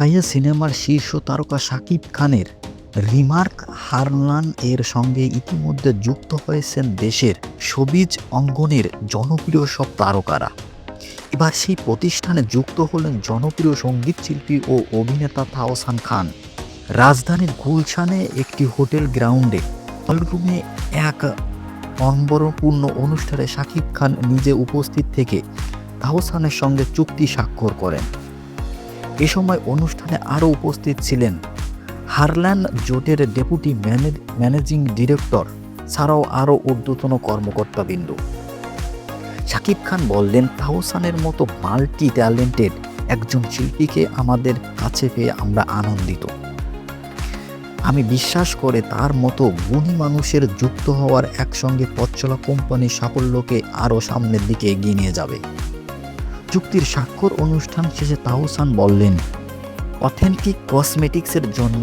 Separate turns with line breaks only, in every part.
ঢাকাইয়া সিনেমার শীর্ষ তারকা শাকিব খানের রিমার্ক হারলান এর সঙ্গে ইতিমধ্যে যুক্ত হয়েছেন দেশের সবিজ অঙ্গনের জনপ্রিয় সব তারকারা। এবার সেই প্রতিষ্ঠানে যুক্ত হলেন জনপ্রিয় সংগীত শিল্পী ও অভিনেতা তাওসান খান। রাজধানীর গুলশানে একটি হোটেল গ্রাউন্ডে হলরুমে এক অম্বরপূর্ণ অনুষ্ঠানে শাকিব খান নিজে উপস্থিত থেকে তাহসানের সঙ্গে চুক্তি স্বাক্ষর করেন। এ সময় অনুষ্ঠানে আরও উপস্থিত ছিলেন হারল্যান্ড জোটের ডেপুটি ম্যানেজিং ডিরেক্টর, ছাড়াও আরও ঊর্ধ্বতন কর্মকর্তাবৃন্দ। শাকিব খান বললেন, তাহসানের মতো মাল্টি ট্যালেন্টেড একজন শিল্পীকে আমাদের কাছে পেয়ে আমরা আনন্দিত। আমি বিশ্বাস করে তার মতো গুণী মানুষের যুক্ত হওয়ার একসঙ্গে পথচলা কোম্পানির সাফল্যকে আরও সামনের দিকে এগিয়ে নিয়ে যাবে। চুক্তির স্বাক্ষর অনুষ্ঠান শেষে তাহসান বললেন, অথেন্টিক কসমেটিক্সের জন্য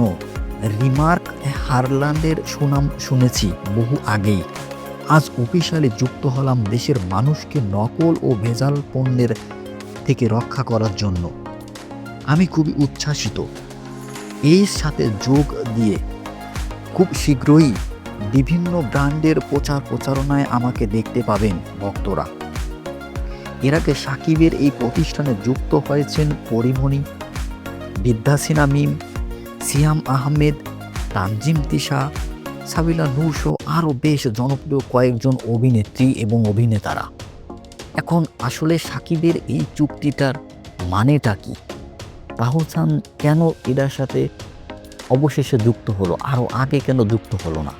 রিমার্ক হারল্যান্ডের সুনাম শুনেছি বহু আগেই। আজ অফিসিয়ালি যুক্ত হলাম দেশের মানুষকে নকল ও ভেজাল পণ্যের থেকে রক্ষা করার জন্য। আমি খুবই উচ্ছ্বাসিত। এর সাথে যোগ দিয়ে খুব শীঘ্রই বিভিন্ন ব্র্যান্ডের প্রচার প্রচারণায় আমাকে দেখতে পাবেন ভক্তরা। এর আগে সাকিবের এই প্রতিষ্ঠানে যুক্ত হয়েছেন পরিমণি বিদ্যাসিনা মিম, সিয়াম আহমেদ, তানজিম তিশা, সাবিলা নূর সহ আরও বেশ জনপ্রিয় কয়েকজন অভিনেত্রী এবং অভিনেতারা। এখন আসলে সাকিবের এই চুক্তিটার মানেটা কি? তাহসান কেন এটার সাথে অবশেষে যুক্ত হলো? আরও আগে কেন যুক্ত হলো না?